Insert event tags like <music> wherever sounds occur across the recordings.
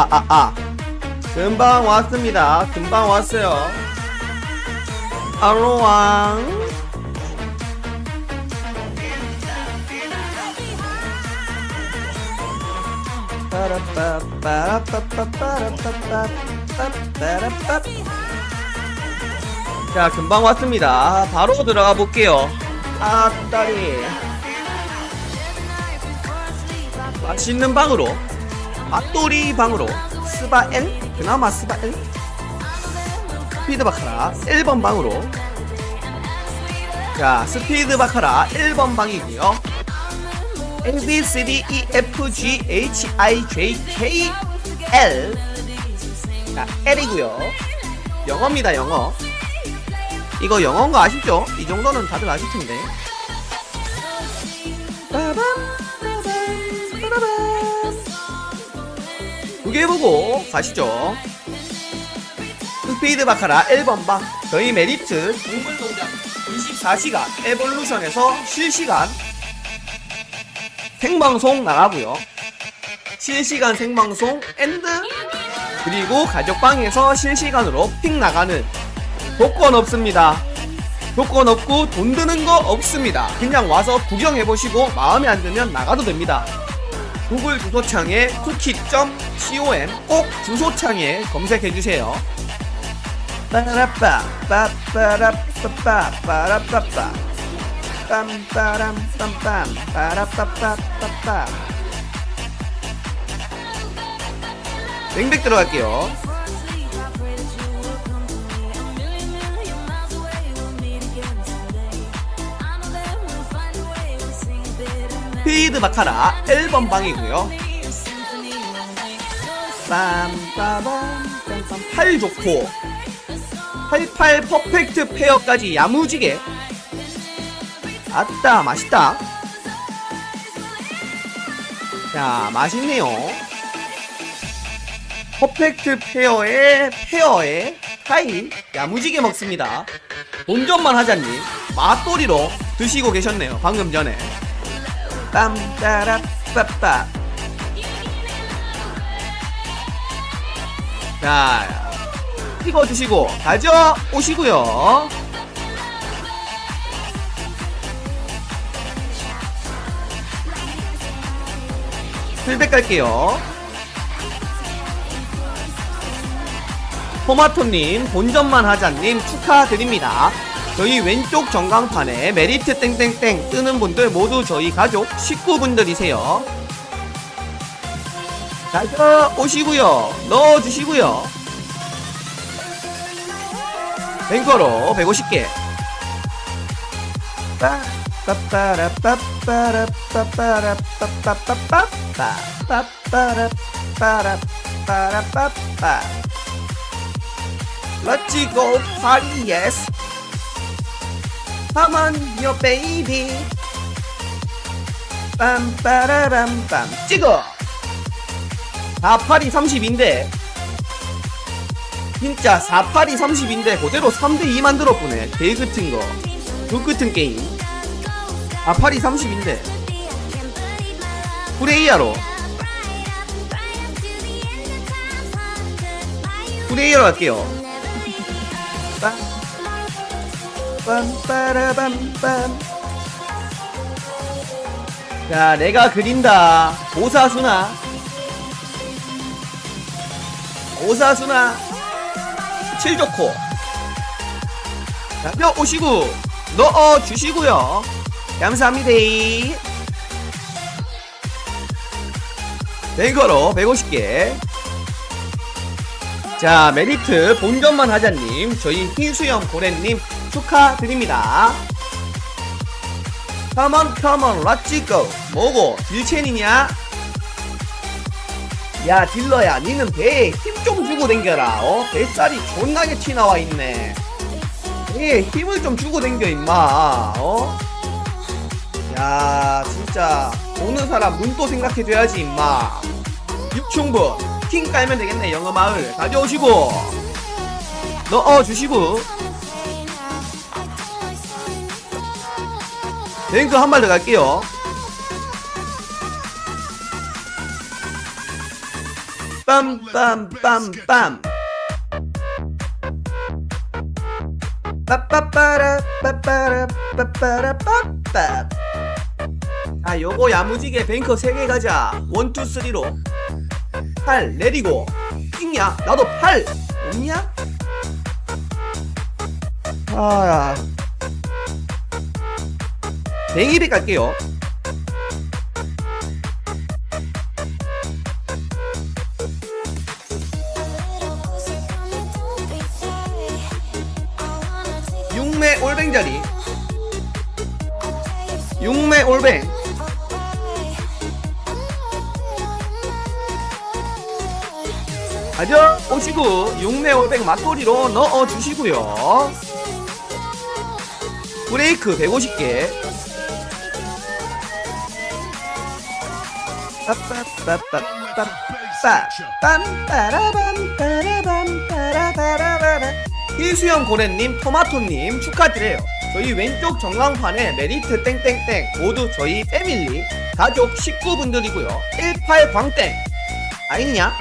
아, 아, 아. 금방 왔습니다. 금방 왔어요. 빠라빠빠라빠빠빠라빠빠빠빠빠빠. 자, 금방 왔습니다. 바로 들어가 볼게요. 아, 딸이. 맛있는 방으로 맛돌이 방으로 스바엘 그나마 스바엘? 스피드 바카라 1번 방으로. 자 스피드 바카라 1번 방이고요. A B C D E F G H I J K L. 자 L이고요. 영어입니다 영어. 이거 영어인 거 아시죠? 이 정도는 다들 아실 텐데. 빠밤 두개 보고 가시죠. 스피드 바카라 1번 방 저희 메리트 동물농장 24시간 에볼루션에서 실시간 생방송 나가고요. 실시간 생방송 앤드 그리고 가족방에서 실시간으로 픽 나가는 조건 없습니다. 조건 없고 돈 드는 거 없습니다. 그냥 와서 구경해 보시고 마음에 안 들면 나가도 됩니다. 구글 주소창에 쿠키.com 꼭 주소창에 검색해 주세요. 빠라빠 빠빠라빠빠 빠라빠빠 빰빠람 빰빰 빠라빠빠빠빠 맹백 들어갈게요. 피드 바카라 1번 방이고요. 빰빠밤 팔 좋고 88 퍼펙트 페어까지 야무지게. 아따 맛있다. 자 맛있네요. 퍼펙트 페어의 페어의 타일 야무지게 먹습니다. 본전만 하자님 맛돌이로 드시고 계셨네요 방금 전에 빰따라빠빠 자 찍어 주시고 가져오시고요. 풀백 갈게요. 토마토님 본전만 하자님 축하드립니다 저희 왼쪽 전광판에 메리트 땡땡땡 뜨는 분들 모두 저희 가족 식구분들이세요. 가져오시고요. 넣어주시고요. 뱅커로 150개. 빠빠라빠빠라빠빠빠빠빠빠빠빠빠빠빠빠빠 Let's go party yes Come on your baby 빰빠라람빰 찍어 48이 30인데 진짜 48이 30인데 그대로 3대2 만들어 보네 개 같은 거. 그 같은 게임. 48이 30인데. 프레이야로. 프레이야로 할게요. 빰, 빰빠라밤빰. 자, 내가 그린다. 오사수나. 오사수나. 7 좋고 자, 뼈 오시고 넣어 주시고요 감사합니다 뱅거로 150개 자 메리트 본전만 하자님 저희 흰수염 고래님 축하드립니다. 컴온 컴온 렛츠고 뭐고 딜첸이냐? 야 딜러야 니는 배에 힘 좀 주고 댕겨라 어? 뱃살이 존나게 튀나와 있네. 배에 힘을 좀 주고 댕겨 임마 어? 야 진짜 오는 사람 눈도 생각해줘야지 임마. 육충분 킹 깔면 되겠네 영어마을. 가져오시고. 넣어주시고 뱅크 한 발 더 갈게요. 빰빰빰빰. 빠빠빠라 빠빠라 빠빠라 빠빠. 아 요거 야무지게 뱅커 3개 가자. 원투 쓰리로. 8 내리고. 찍냐 나도 8 없냐 아야 뱅이백 갈게요. 육매 올뱅 자리. 육매 올뱅. 가져 오시고 육매 올뱅 맛돌이로 넣어 주시고요. 브레이크 150개 희수영 고래님 토마토님 축하드려요. 저희 왼쪽 전광판에 메리트 땡땡땡 모두 저희 패밀리 가족 식구분들이고요. 18 광땡. 아있냐?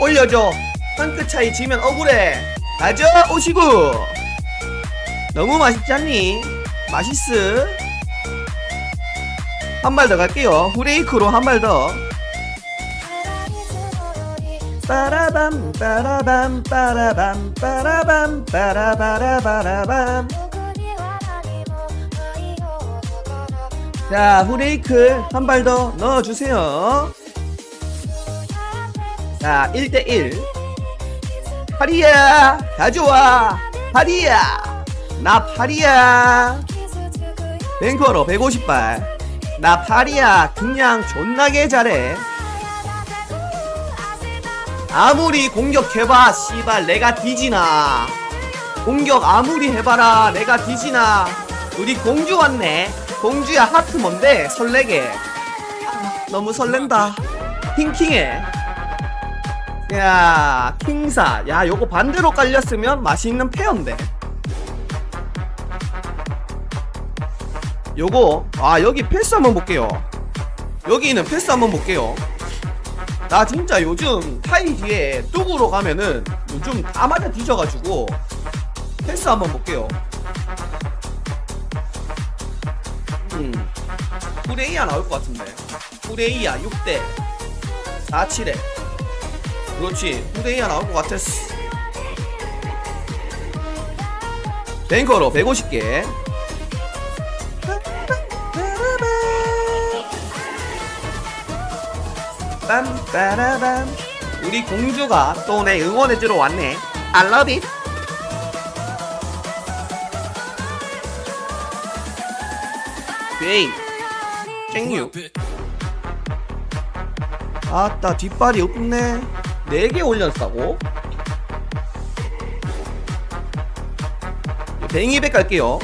올려줘. 한 끗 차이 지면 억울해. 가져오시고. 너무 맛있지 않니? 맛있어 한 발 더 갈게요. 후레이크로 한 발 더. 빠라밤 빠라밤 빠라밤 빠라밤 빠라바라바라밤. 자 후레이크 한 발 더 넣어주세요. 자 1대1 파리야 가져와. 파리야. 나 파리야. 뱅커로 150발 나 파리야 그냥 존나게 잘해. 아무리 공격해봐 씨발 내가 뒤지나. 공격 아무리 해봐라 내가 뒤지나. 우리 공주 왔네. 공주야 하트 뭔데? 설레게. 아, 너무 설렌다. 킹킹해. 야 킹사. 야 요거 반대로 깔렸으면 맛있는 페어인데 요거 아 여기 패스 한번 볼게요. 여기는 패스 한번 볼게요. 나 진짜 요즘 타이 뒤에 뚝으로 가면은 요즘 다 맞아 뒤져가지고 패스 한번 볼게요. 음 후레이야 나올 것 같은데. 후레이야 6대 47에. 그렇지 후레이야 나올 것 같았어. 뱅커로 150개 빰빠라밤. 우리 공주가 또 내 응원해주러 왔네. I love it. 게임 땡유. 아따 뒷발이 없네. 4개 올렸다고? 뱅이백 갈게요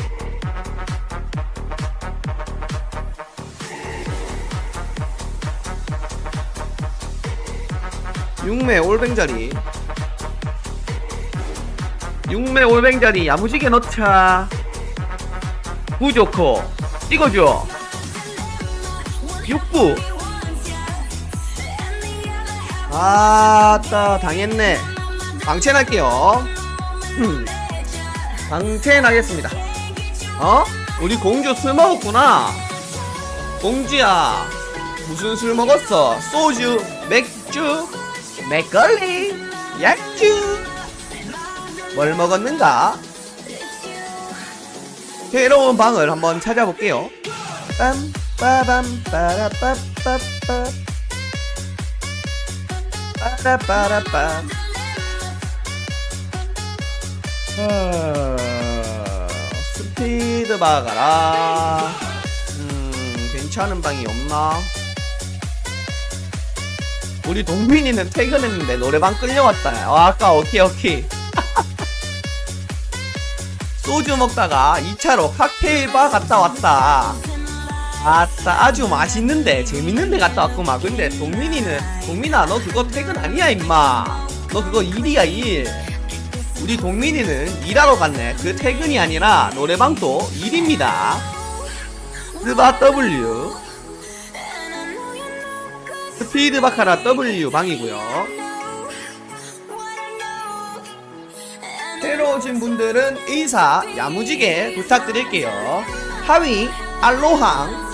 육매 올뱅자리. 육매 올뱅자리 야무지게 넣자. 부좋고 찍어줘 육부. 아따 당했네. 방첸할게요. 음. 방첸하겠습니다. 어? 우리 공주 술 먹었구나. 공주야 무슨 술 먹었어? 소주, 맥주, 맥걸리, 약주. 뭘 먹었는가? 새로운 방을 한번 찾아볼게요. 빰 빠밤 빠라빠빠빠. 빠라빠라빠. 어, 스피드 박아라. 음 괜찮은 방이 없나? 우리 동민이는 퇴근했는데 노래방 끌려왔다. 아, 아까 오케이 오케이. <laughs> 소주 먹다가 2차로 칵테일 바 갔다 왔다. 아따 아주 맛있는데 재밌는데 갔다 왔구만. 근데 동민이는 동민아 너 그거 퇴근 아니야 임마. 너 그거 일이야 일. 우리 동민이는 일하러 갔네. 그 퇴근이 아니라 노래방도 일입니다. 스바 W 스피드 바카라 W 방이고요. 새로 오신 분들은 의사 야무지게 부탁드릴게요. 하위 알로항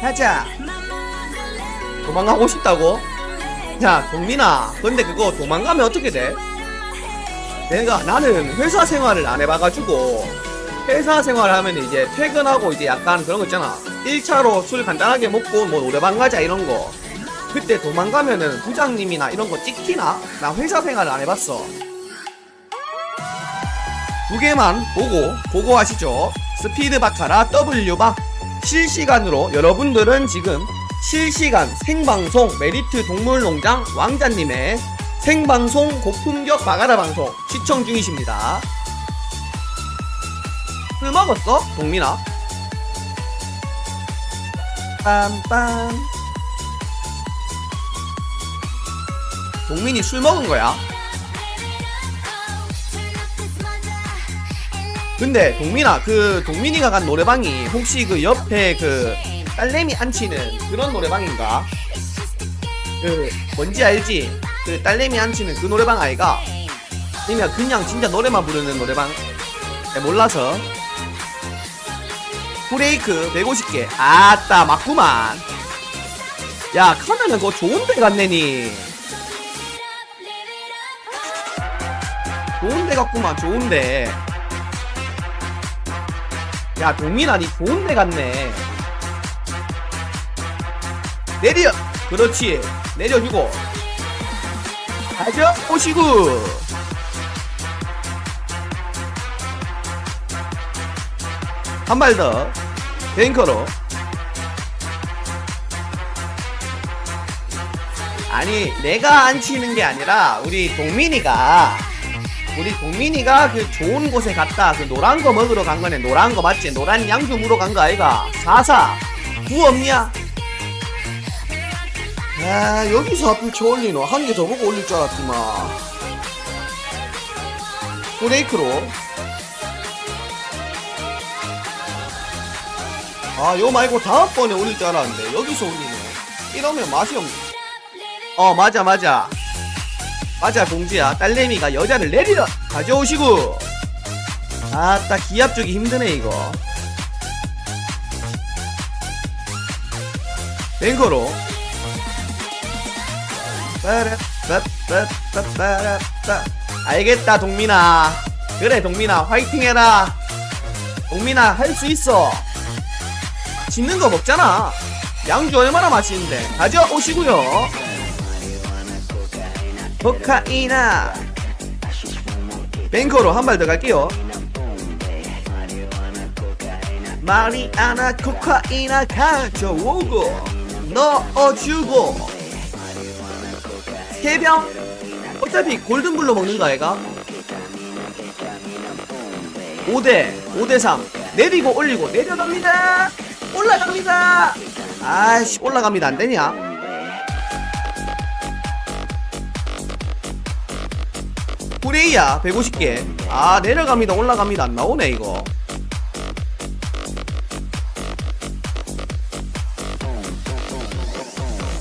가자 도망가고 싶다고? 야 동민아 근데 그거 도망가면 어떻게 돼? 내가 나는 회사 생활을 안 해봐가지고 회사 생활 하면 이제 퇴근하고 이제 약간 그런 거 있잖아 1차로 술 간단하게 먹고 뭐 노래방 가자 이런 거 그때 도망가면은 부장님이나 이런 거 찍히나? 나 회사 생활을 안 해봤어 두 개만 보고 보고하시죠 스피드 바카라 W박 실시간으로 여러분들은 지금 실시간 생방송 메리트 동물농장 왕자님의 생방송 고품격 바가라 방송 시청 중이십니다. 술 먹었어? 동민아? 빰빰 동민이 술 먹은 거야? 근데 동민아 그 동민이가 간 노래방이 혹시 그 옆에 그 딸내미 앉히는 그런 노래방인가? 그 뭔지 알지? 그 딸내미 앉히는 그 노래방 아이가? 아니면 그냥 진짜 노래만 부르는 노래방? 네, 몰라서 브레이크 150개. 아따 맞구만. 야 카면은 그거 좋은데 갔네니. 좋은데 갔구만 좋은데. 야 동민아 니 좋은데 갔네. 내려 그렇지. 내려주고. 가져 오시구 한 발 더. 뱅커로. 아니 내가 안 치는 게 아니라 우리 동민이가 우리 동민이가 그 좋은 곳에 갔다 그 노란 거 먹으러 간 거네. 노란 거 맞지? 노란 양주 물어 간거 아이가? 사사. 구 없냐? 아 여기서 하필 쳐 올리노. 한 개 더 보고 올릴 줄 알았지만. 브레이크로 아 요 말고 다음번에 올릴 줄 알았는데 여기서 올리네. 이러면 맛이 없네. 어 맞아 맞아. 맞아 동지야. 딸내미가 여자를 내리러 가져오시고. 아따 기압 주기 힘드네 이거. 빠라빠빠빠빠라빠. 알겠다 동민아. 그래 동민아. 화이팅 해라. 동민아 할 수 있어 짓는 거 먹잖아. 양주 얼마나 맛있는데. 가져오시고요. 코카이나. 뱅커로 한 발 더 갈게요. 마리아나 코카이나 가져오고 넣어주고. 세병. 어차피 골든블로 먹는 거 아이가? 5대 5대3 내리고 올리고 내려갑니다 올라갑니다. 아이씨 올라갑니다. 안 되냐? 후레이야 150개. 아 내려갑니다. 올라갑니다. 안 나오네 이거.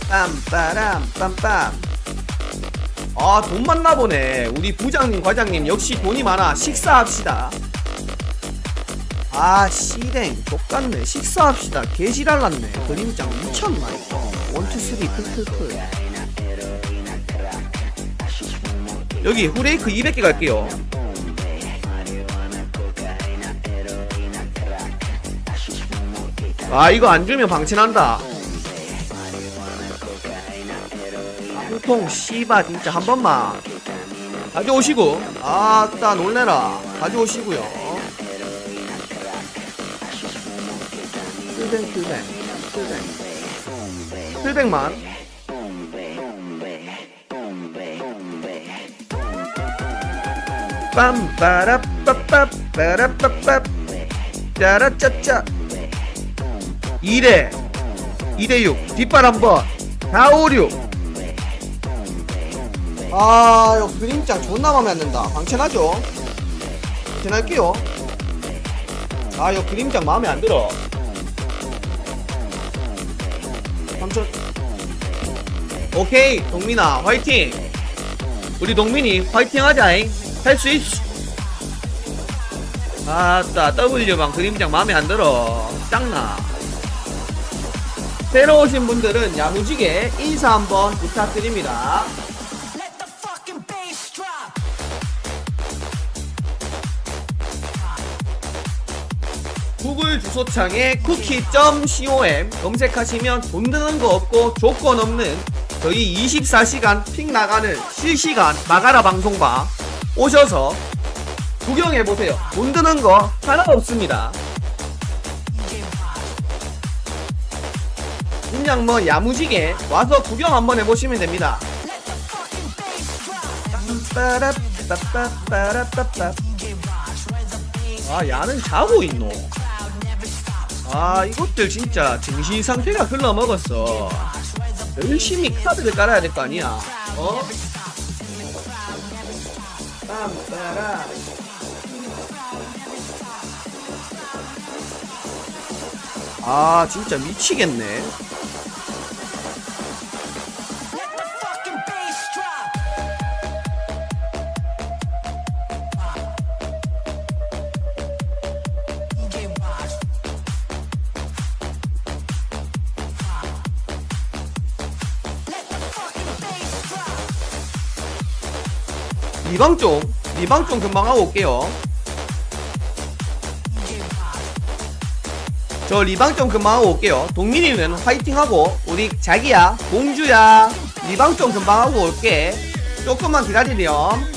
빰빠람 빰빰. 아 돈 많나 보네. 우리 부장님 과장님 역시 돈이 많아. 식사합시다 아 씨댕 족같네. 식사합시다. 개지랄났네. 그림장 미쳤나 이거. 원투 쓰리 풀풀풀 여기 후레이크 200개 갈게요. 아 이거 안 주면 방치난다. 보통 씨바 진짜 한 번만. 가져오시고. 아따 놀래라. 가져오시고요 쓸뱅 쓸뱅 쓸뱅 쓸뱅만. 빰빠라빠빠빠라빠빠. 짜라짜짜. 2대 2대 6 뒷발 한번. 4 5 6 아, 요 그림장 존나 마음에 안 든다. 방치하죠? 방치할게요. 아, 요 그림장 마음에 안 들어. 오케이, 동민아, 화이팅! 우리 동민이 화이팅 하자잉 할 수 있어 아따 W방 그림장 마음에 안 들어 짱나 새로 오신 분들은 야무지게 인사 한번 부탁드립니다. 구글 주소창에 쿠키.com 검색하시면 돈 드는 거 없고 조건 없는 저희 24시간 픽 나가는 실시간 마가라 방송방 오셔서 구경해보세요. 돈 드는 거 하나 없습니다. 그냥 뭐 야무지게 와서 구경 한번 해보시면 됩니다. 아 야는 자고 있노 아 이것들 진짜 정신 상태가 흘러 먹었어 열심히 카드를 깔아야 될 거 아니야. 어? 빰빠라. 아 진짜 미치겠네 리방종 리방종 금방 하고 올게요. 저 리방종 금방 하고 올게요. 동민이는 화이팅하고 우리 자기야 공주야 리방종 금방 하고 올게. 조금만 기다리렴